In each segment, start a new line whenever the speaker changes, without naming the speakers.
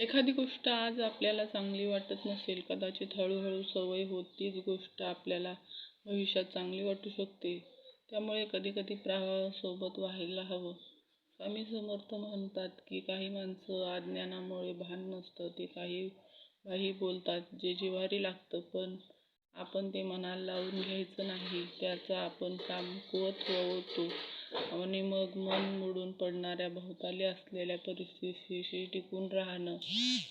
एखादी गोष्ट आज आपल्याला चांगली वाटत नसेल कदाचित हळूहळू सवय होत तीच गोष्ट आपल्याला भविष्यात चांगली वाटू शकते. त्यामुळे कधीकधी प्रवाहासोबत व्हायला हवं. स्वामी समर्थ म्हणतात की काही माणसं अज्ञानामुळे भान नसतं ते काही काही बोलतात जे जिवारी लागतं पण आपण ते मनाला लावून घ्यायचं नाही. त्याचं आपण काम कुवत होतो. आणि मग मन मोडून पडणाऱ्या भोवताली असलेल्या परिस्थितीशी टिकून राहणं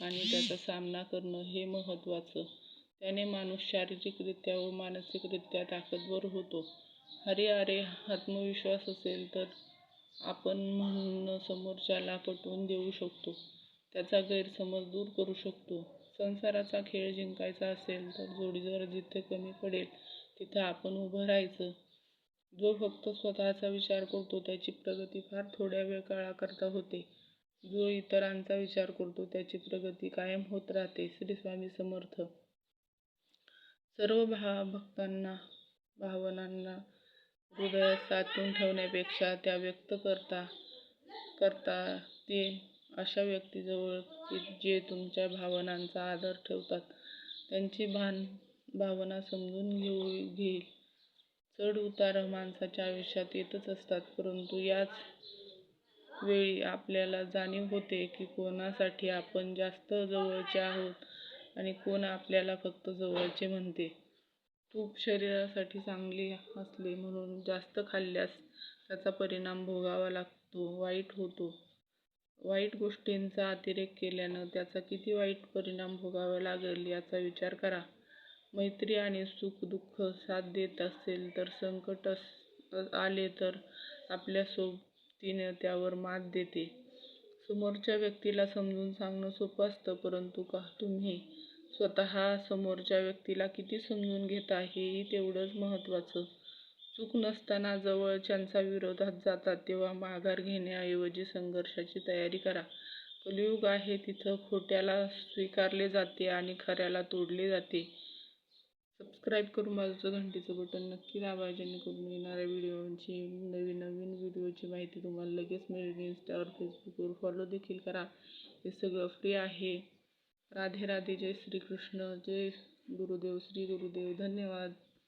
आणि त्याचा सामना करणं हे महत्त्वाचं. त्याने माणूस शारीरिकरित्या व मानसिकरित्या ताकदवर होतो. अरे अरे आत्मविश्वास असेल तर आपण म्हणणं समोरच्याला पटवून देऊ शकतो. त्याचा गैरसमज दूर करू शकतो. संसाराचा खेळ जिंकायचा असेल तर जोडीदार जिथे कमी पडेल तिथं आपण उभं राहायचं. जो फक्त स्वतःचा विचार करतो त्याची प्रगती फार थोड्या वेळ काळाकरता होते. जो इतरांचा विचार करतो त्याची प्रगती कायम होत राहते श्री स्वामी समर्थ. सर्व भा भक्तांना भावनांना हृदयात साचून ठेवण्यापेक्षा त्या व्यक्त करता करता ते अशा व्यक्तीजवळ जे तुमच्या भावनांचा आदर ठेवतात. त्यांची भान भावना समजून घेऊ घेईल. चढ उतार माणसाच्या आयुष्यात येतच असतात परंतु याच वेळी आपल्याला जाणीव होते की कोणासाठी आपण जास्त जवळचे आहोत आणि कोण आपल्याला फक्त जवळचे म्हणते. तूप शरीरासाठी चांगले असले म्हणून जास्त खाल्ल्यास त्याचा परिणाम भोगावा लागतो वाईट होतो. वाईट गोष्टींचा अतिरेक केल्यानं त्याचा किती वाईट परिणाम भोगावा लागेल याचा विचार करा. मैत्री आणि सुख दुःख साथ देत असेल तर संकट आले तर आपल्या सोबतीने त्यावर मात देते. समोरच्या व्यक्तीला समजून सांगणं सोपं असतं परंतु का तुम्ही स्वतः समोरच्या व्यक्तीला किती समजून घेता हेही तेवढंच महत्त्वाचं. चूक नसताना जवळच्यांचा विरोधात जातात तेव्हा माघार घेण्याऐवजी संघर्षाची तयारी करा. कलियुग आहे तिथं खोट्याला स्वीकारले जाते आणि खऱ्याला तोडले जाते. सबस्क्राईब करून बाजूचं घंटीचं बटन नक्की दाबा जेणेकरून येणाऱ्या व्हिडिओची नवीन नवीन व्हिडिओची माहिती तुम्हाला लगेच मिळेल. इंस्टावर फेसबुकवर फॉलो देखील करा. हे सगळं फ्री आहे. राधे राधे जय श्रीकृष्ण जय गुरुदेव श्री गुरुदेव. धन्यवाद.